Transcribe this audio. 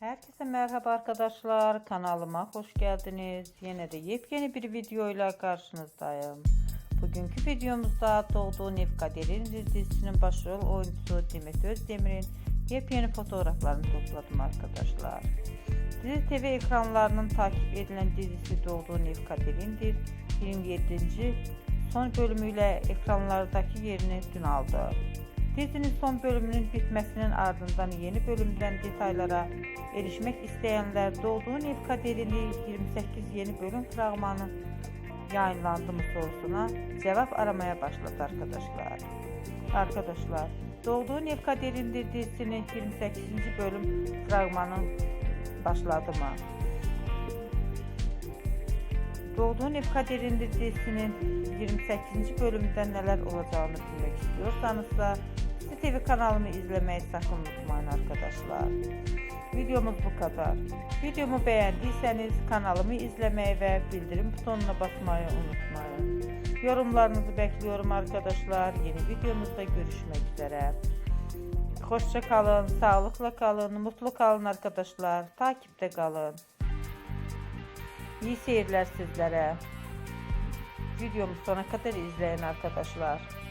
Herkese merhaba arkadaşlar. Kanalıma hoş geldiniz. Yine de yepyeni bir videoyla karşınızdayım. Bugünkü videomuzda Doğduğu Nevkader'in dizisinin başrol oyuncusu Demet Özdemir'in yepyeni fotoğraflarını topladım arkadaşlar. Dizi TV ekranlarının takip edilen dizisi Doğduğu Nevkader'indir. 27. son bölümüyle ekranlardaki yerini dün aldı. Dizinin son bölümünün bitmesinin ardından yeni bölümden detaylara erişmek isteyenler Doğduğun Ev Kaderini 28 yeni bölüm fragmanı yayınlandı mı sorusuna cevap aramaya başladı arkadaşlar. Arkadaşlar Doğduğun Ev Kaderindir dizisinin 28. bölüm fragmanı başladı mı? Doğduğun Ev Kaderindir dizisinin 28. bölümünde neler olacağını da Sizi TV kanalımı izlemeyi sakın unutmayın arkadaşlar. Videomuz bu kadar. Videomu beğendiyseniz kanalımı izlemeyi ve bildirim butonuna basmayı unutmayın. Yorumlarınızı bekliyorum arkadaşlar. Yeni videomuzda görüşmek üzere. Hoşça kalın, sağlıkla kalın, mutlu kalın arkadaşlar. Takipte kalın. İyi seyirler sizlere. Videomu sona kadar izleyin arkadaşlar.